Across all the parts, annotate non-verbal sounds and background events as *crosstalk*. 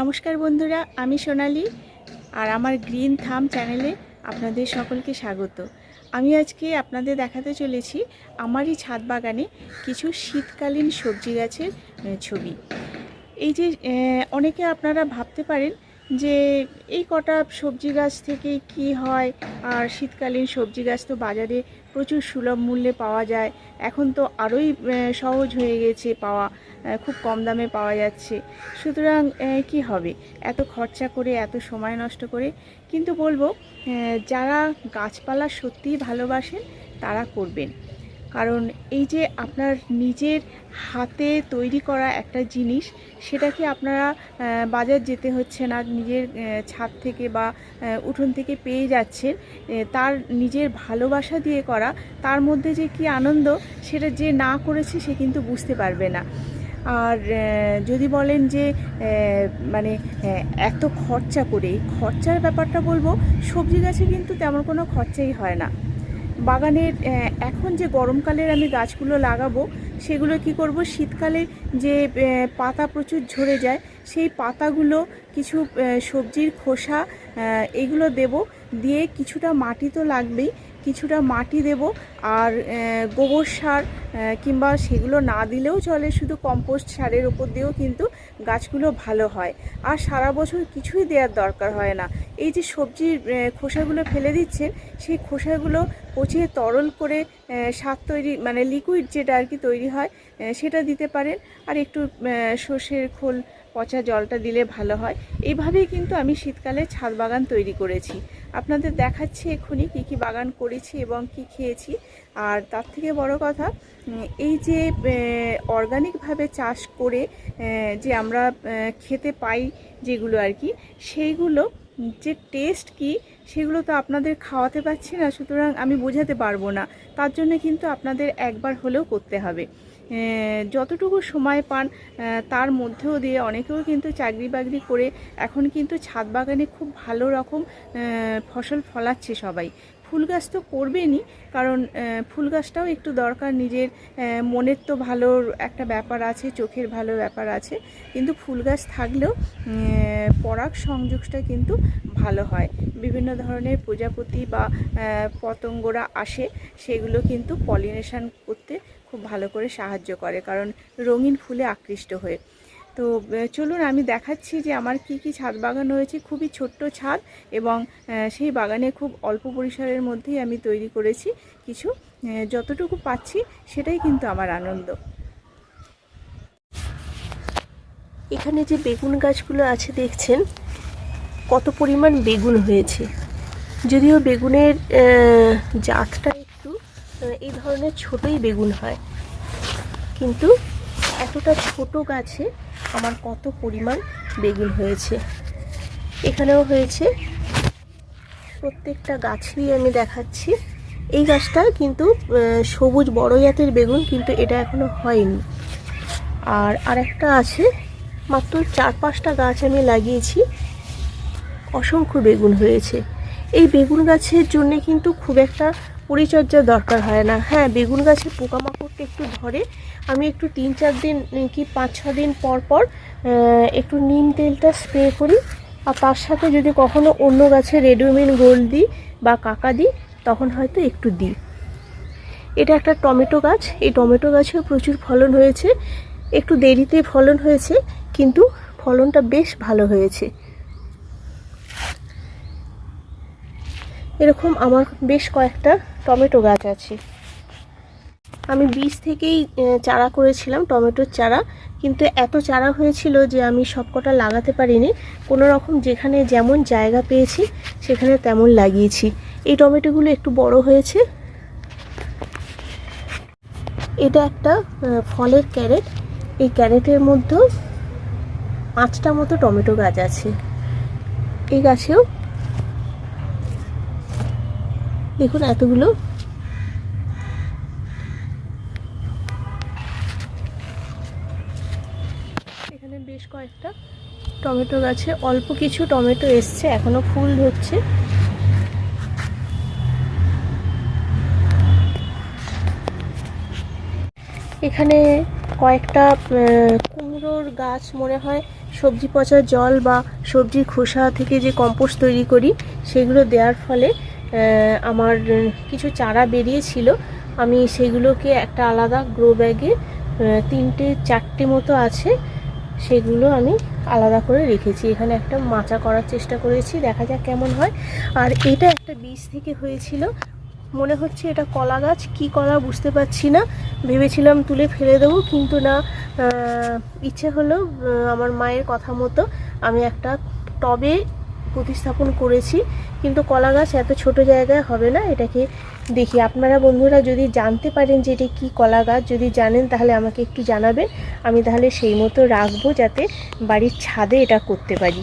নমস্কার বন্ধুরা, আমি সোনালি আর আমার গ্রিন থাম চ্যানেলে আপনাদের সকলকে স্বাগত। আমি আজকে আপনাদের দেখাতে চলেছি আমারই ছাদ বাগানে কিছু শীতকালীন সবজি গাছের ছবি। এই যে অনেকে আপনারা ভাবতে পারেন যে এই কটা সবজি গাছ থেকে কি হয়? আর শীতকালীন সবজি গাছ তো বাজারে প্রচুর সুলভ মূল্যে পাওয়া যায়। এখন তো আরোই সহজ হয়ে গেছে পাওয়া খুব কম দামে পাওয়া যাচ্ছে। সুতরাং কি হবে? এত খরচা করে, এত সময় নষ্ট করে। কিন্তু বলব যারা গাছপালা সত্যিই ভালোবাসেন, তারা করবেন। কারণ এই যে আপনার নিজের হাতে তৈরি করা একটা জিনিস, সেটাকে আপনারা বাজার যেতে হচ্ছে না, নিজের ছাদ থেকে বা উঠোন থেকে পেয়ে যাচ্ছেন তার নিজের ভালোবাসা দিয়ে করা, তার মধ্যে যে কি আনন্দ, সেটা যে না করেছে সে কিন্তু বুঝতে পারবে না। আর যদি বলেন যে মানে এত খরচা করে, এই খরচার ব্যাপারটা বলব, সবজি গাছে কিন্তু তেমন কোনো খরচাই হয় না। বাগানের এখন যে গরমকালের আমি গাছগুলো লাগাবো, সেগুলো কি করব? শীতকালে যে পাতা প্রচুর ঝরে যায়, সেই পাতাগুলো কিছু সবজির খোসা এগুলো দেব। দিয়ে কিছুটা মাটি তো লাগবেই কিছুটা মাটি দেব আর গোবর সার কিংবা সেগুলো না দিলেও চলে, শুধু কম্পোস্ট সারের উপর দিয়েও কিন্তু গাছগুলো ভালো হয়। আর সারা বছর কিছুই দেওয়ার দরকার হয় না। এই যে সবজির খোসাগুলো ফেলে দিচ্ছেন, সেই খোসাগুলো পচিয়ে তরল করে সার তৈরি মানে লিকুইড যেটা আর কি তৈরি হয় সেটা দিতে পারেন। আর একটু সর্ষের খোল পচা জলটা দিলে ভালো হয়। এইভাবেই কিন্তু আমি শীতকালে ছাদ বাগান তৈরি করেছি। আপনাদের দেখাচ্ছি এক্ষুনি কী কী বাগান করেছি এবং কি খেয়েছি। আর তার থেকে বড় কথা এই যে অর্গানিকভাবে চাষ করে যে আমরা খেতে পাই যেগুলো আর কি, সেইগুলো, যে টেস্ট কি, সেগুলো তো আপনাদের খাওয়াতে পারছি না, সুতরাং আমি বোঝাতে পারব না। তার জন্য কিন্তু আপনাদের একবার হলেও করতে হবে। যতটুকু সময় পান তার মধ্যেও দিয়ে অনেকেও কিন্তু চাকরি বাকরি করে এখন কিন্তু ছাদ বাগানে খুব ভালো রকম ফসল ফলাচ্ছে সবাই। ফুল গাছ তো করবেনই, কারণ ফুল গাছটাও একটু দরকার নিজের মনের তো ভালো একটা ব্যাপার আছে, চোখের ভালো ব্যাপার আছে, কিন্তু ফুল গাছ থাকলেও পরাগ সংযোগটা কিন্তু ভালো হয়। বিভিন্ন ধরনের প্রজাপতি বা পতঙ্গরা আসে, সেগুলো কিন্তু পলিনেশান করতে খুব ভালো করে সাহায্য করে, কারণ রঙিন ফুলে আকৃষ্ট হয়ে। তো চলুন আমি দেখাচ্ছি যে আমার কি কি ছাদ বাগান রয়েছে। খুবই ছোট্ট ছাদ এবং সেই বাগানে খুব অল্প পরিসরের মধ্যেই আমি তৈরি করেছি কিছু। যতটুকু পাচ্ছি সেটাই কিন্তু আমার আনন্দ। এখানে যে বেগুন গাছগুলো আছে দেখছেন, কত পরিমাণ বেগুন হয়েছে। যদিও বেগুনের জাতটা একটু এই ধরনের ছোটই বেগুন হয়। কিন্তু এতটা ছোট গাছে আমার কত পরিমাণ বেগুন হয়েছে। এখানেও হয়েছে। প্রত্যেকটা গাছই আমি দেখাচ্ছি। এই গাছটা কিন্তু সবুজ বড় জাতের বেগুন, কিন্তু এটা এখনও হয়নি। আর আরেকটা আছে, মাত্র চার পাঁচটা গাছ আমি লাগিয়েছি। অসংখ্য বেগুন হয়েছে। এই বেগুন গাছের জন্যে কিন্তু খুব একটা পরিচর্যার দরকার হয় না। হ্যাঁ বেগুন গাছে পোকামাকড়টা একটু ধরে আমি একটু তিন চার দিন কি পাঁচ ছ দিন পর পর একটু নিম তেলটা স্প্রে করি। আর তার সাথে যদি কখনো অন্য গাছে রেডিওমিন গোল্ড দিই বা কাকা দিই, তখন হয়তো একটু দিই। এটা একটা টমেটো গাছ। এই টমেটো গাছেও প্রচুর ফলন হয়েছে। একটু দেরিতে ফলন হয়েছে, কিন্তু ফলনটা বেশ ভালো হয়েছে। এরকম আমার বেশ কয়েকটা টমেটো গাছ আছে। আমি বীজ থেকেই চারা করেছিলাম, টমেটোর চারা। কিন্তু এত চারা হয়েছিল যে আমি সবকটা লাগাতে পারিনি। কোনো রকম যেখানে যেমন জায়গা পেয়েছি, সেখানে তেমন লাগিয়েছি। এই টমেটোগুলো একটু বড় হয়েছে। এটা একটা ফলের ক্যারেট। এই ক্যারেটের মধ্যেও পাঁচটা মতো টমেটো গাছ আছে। এই গাছেও দেখুন এতগুলো। এখানে বেশ কয়েকটা টমেটো গাছে অল্প কিছু টমেটো এসছে, এখনও ফুল ধরছে। এখানে কয়েকটা কুমড়োর গাছ মনে হয় সবজি পচা জল বা সবজির খোসা থেকে যে কম্পোস্ট তৈরি করি, সেগুলো দেওয়ার ফলে আমার কিছু চারা বেরিয়েছিল। আমি সেগুলোকে একটা আলাদা গ্রো ব্যাগে তিনটে, চারটে মতো আছে, সেগুলো আমি আলাদা করে রেখেছি। এখানে একটা মাচা করার চেষ্টা করেছি, দেখা যাক কেমন হয়। আর এটা একটা বীজ থেকে হয়েছিল। মনে হচ্ছে এটা কলা গাছ, কী কলা বুঝতে পারছি না। ভেবেছিলাম তুলে ফেলে দেবো, কিন্তু না ইচ্ছে হলো আমার মায়ের কথা মতো আমি একটা টবে প্রতিস্থাপন করেছি। কিন্তু কলা গাছ এত ছোট জায়গায় হবে না এটাকে দেখি। আপনারা বন্ধুরা যদি জানতে পারেন যে এটা কী কলা গাছ, যদি জানেন তাহলে আমাকে একটু জানাবেন। আমি তাহলে সেই মতো রাখব যাতে বাড়ির ছাদে এটা করতে পারি।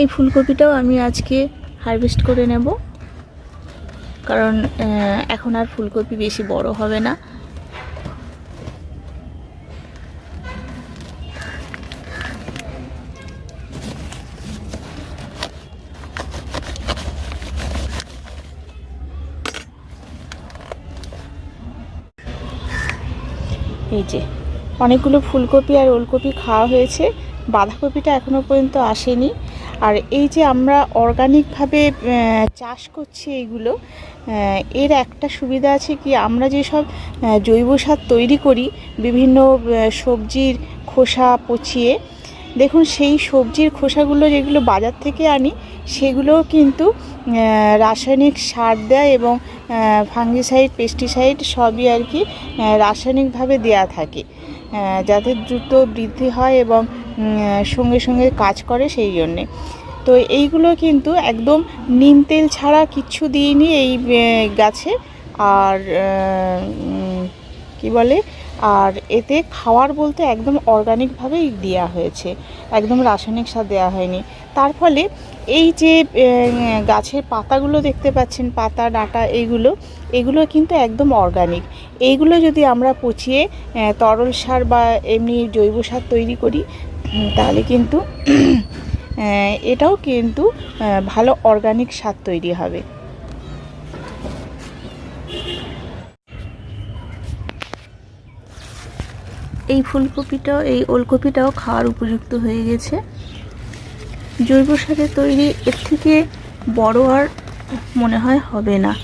এই ফুলকপিটাও আমি আজকে হারভেস্ট করে নেব। কারণ এখন আর ফুলকপি বেশি বড় হবে না। এই যে, অনেকগুলো ফুলকপি আর ওলকপি খাওয়া হয়েছে। বাঁধাকপিটা এখনও পর্যন্ত আসেনি। আর এই যে আমরা অর্গানিকভাবে চাষ করছি এইগুলো এর একটা সুবিধা আছে কি, আমরা যেসব জৈব সার তৈরি করি, বিভিন্ন সবজির খোসা পচিয়ে দেখুন, সেই সবজির খোসাগুলো যেগুলো বাজার থেকে আনি সেগুলোও কিন্তু রাসায়নিক সার দেয় এবং ফাঙ্গিসাইড পেস্টিসাইড সবই আর কি রাসায়নিকভাবে দেয়া থাকে। যাতে দ্রুত বৃদ্ধি হয় এবং সঙ্গে সঙ্গে কাজ করে সেই জন্যে। তো এইগুলো কিন্তু একদম নিম তেল ছাড়া কিচ্ছু দিইনি এই গাছে। আর কি বলে? আর এতে খাওয়ার বলতে একদম অর্গানিকভাবেই দেওয়া হয়েছে। একদম রাসায়নিক সার দেওয়া হয়নি। তার ফলে এই যে গাছের পাতাগুলো দেখতে পাচ্ছেন, পাতা, ডাঁটা এইগুলো, এগুলো কিন্তু একদম অর্গানিক এইগুলো যদি আমরা পচিয়ে তরল সার বা এমনি জৈব সার তৈরি করি তাহলে কিন্তু *clears throat* এটাও কিন্তু ভালো অর্গানিক সার তৈরি হবে। এই ফুলকপিটাও, এই ওলকপিটাও খাওয়ার উপযুক্ত হয়ে গেছে। জৈব সারে তৈরি, এর থেকে বড় আর মনে হয় হবে না।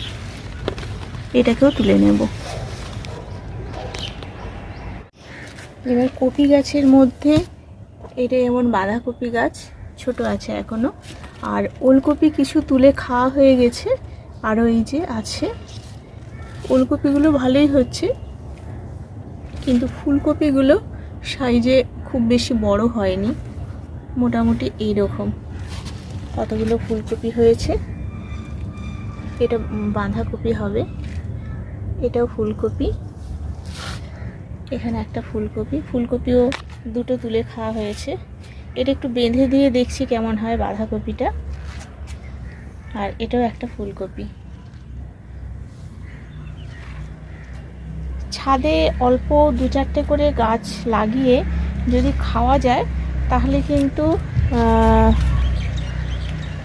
এটাকেও তুলে নেব। এবার কপি গাছের মধ্যে, এটা যেমন বাঁধাকপি গাছ, ছোট আছে এখনও। আর ওলকপি কিছু তুলে খাওয়া হয়ে গেছে, আরও এই যে আছে। ওলকপিগুলো ভালোই হচ্ছে। কিন্তু ফুলকপিগুলো সাইজে খুব বেশি বড় হয়নি। মোটামুটি এই রকম কতগুলো ফুলকপি হয়েছে? এটা বাঁধাকপি হবে। এটাও ফুলকপি। এখানে একটা ফুলকপি। ফুলকপিও দুটো তুলে খাওয়া হয়েছে। এটা একটু বেঁধে দিয়ে দেখছি কেমন হয় বাঁধাকপিটা। আর এটাও একটা ফুলকপি। ছাদে অল্প দু চারটে করে গাছ লাগিয়ে যদি খাওয়া যায়, তাহলে কিন্তু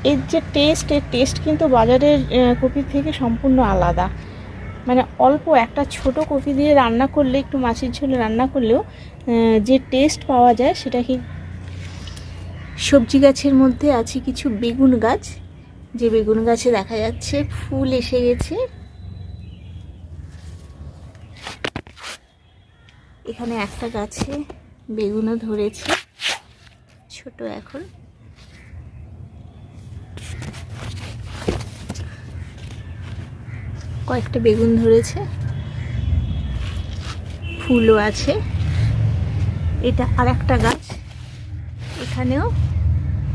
এর যে টেস্ট এর টেস্ট কিন্তু বাজারের কপির থেকে সম্পূর্ণ আলাদা। মানে অল্প একটা ছোট কপি দিয়ে রান্না করলে, একটু মাছের ঝোলে রান্না করলেও যে টেস্ট পাওয়া যায়, সেটা কি সবজি গাছের মধ্যে আছে কিছু বেগুন গাছ। যে বেগুন গাছে দেখা যাচ্ছে ফুল এসে গেছে। এখানে একটা গাছে বেগুনও ধরেছে, ছোট এখন। কয়েকটা বেগুন ধরেছে, ফুলও আছে। এটা আর একটা গাছ, এখানেও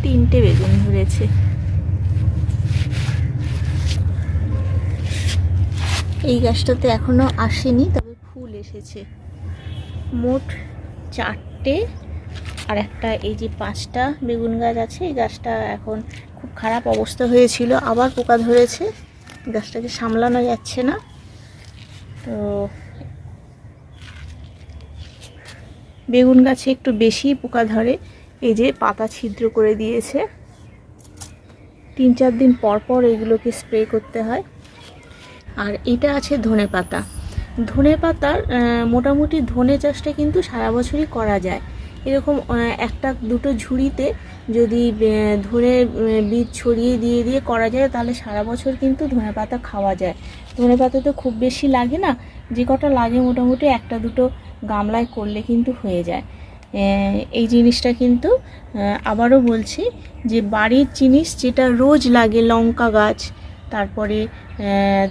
তিনটে বেগুন ধরেছে। এই গাছটাতে এখনও আসেনি, তবে ফুল এসেছে। মোট চারটে। আর একটা, এই যে পাঁচটা বেগুন গাছ আছে, এই গাছটা এখন খুব খারাপ অবস্থা হয়েছিল, আবার পোকা ধরেছে। গাছটাকে সামলানো যাচ্ছে না। তো বেগুন গাছে একটু বেশি পোকা ধরে, এই যে পাতা ছিদ্র করে দিয়েছে। তিন চার দিন পর পর এগুলোকে স্প্রে করতে হয়। আর এটা আছে ধনে পাতা ধনে পাতার মোটামুটি ধনে চাষটা কিন্তু সারা বছরই করা যায়। এরকম একটা দুটো ঝুড়িতে যদি ধনে বীজ ছড়িয়ে দিয়ে দিয়ে করা যায়, তাহলে সারা বছর কিন্তু ধনে পাতা খাওয়া যায়। ধনে পাতা তো খুব বেশি লাগে না, যে কটা লাগে মোটামুটি একটা দুটো গামলায় করলে কিন্তু হয়ে যায়। এই জিনিসটা কিন্তু আবারও বলছি যে বাড়ির জিনিস যেটা রোজ লাগে, লঙ্কা গাছ তারপরে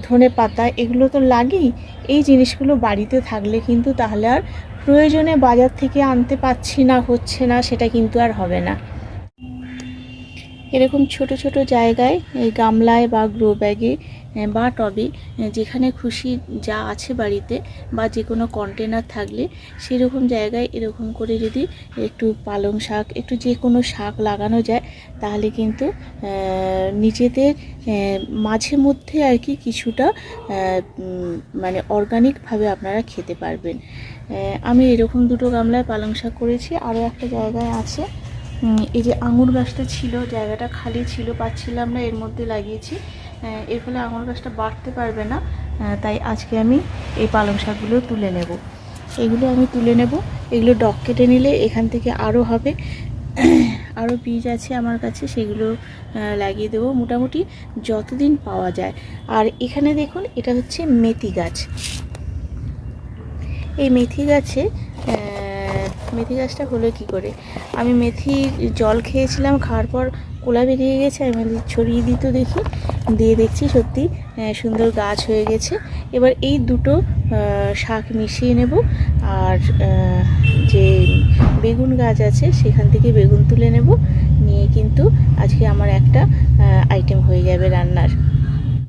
ধনে পাতা, এগুলো তো লাগেই। এই জিনিসগুলো বাড়িতে থাকলে কিন্তু তাহলে আর প্রয়োজনে বাজার থেকে আনতে পাচ্ছি না, হচ্ছে না, সেটা কিন্তু আর হবে না। এরকম ছোট ছোট জায়গায় এই গামলায় বা গ্রো ব্যাগে বা টবে যেখানে খুশি যা আছে বাড়িতে বা যে কোনো কন্টেনার থাকলে সেরকম জায়গায় এরকম করে যদি একটু পালং শাক, একটু যে কোনো শাক লাগানো যায়, তাহলে কিন্তু নিজেদের মাঝে মধ্যে আর কি কিছুটা মানে অর্গানিকভাবে আপনারা খেতে পারবেন। আমি এরকম দুটো গামলায় পালং শাক করেছি আরও একটা জায়গায় আছে। এই যে আঙুর গাছটা ছিল, জায়গাটা খালি ছিল, পাচ্ছিলাম না, এর মধ্যে লাগিয়েছি। এর ফলে আঙুর গাছটা বাড়তে পারবে না তাই আজকে আমি এই পালং শাকগুলো তুলে নেব। এগুলো আমি তুলে নেব। এগুলো ডক কেটে নিলে এখান থেকে আরও হবে। *clears throat* আরও বীজ আছে আমার কাছে, সেগুলো লাগিয়ে দেবো। মোটামুটি যতদিন পাওয়া যায়। আর এখানে দেখুন, এটা হচ্ছে মেথি গাছ। এই মেথি গাছে মেথি গাছটা হলো কি করে? আমি মেথি জল খেয়েছিলাম, খাওয়ার পর কোলা বেরিয়ে গেছে, আমি ছড়িয়ে দিত দেখি। দিয়ে দেখছি সত্যি সুন্দর গাছ হয়ে গেছে। এবার এই দুটো শাক মিশিয়ে নেব আর যে বেগুন গাছ আছে সেখান থেকে বেগুন তুলে নেব। নিয়ে কিন্তু আজকে আমার একটা আইটেম হয়ে যাবে রান্নার।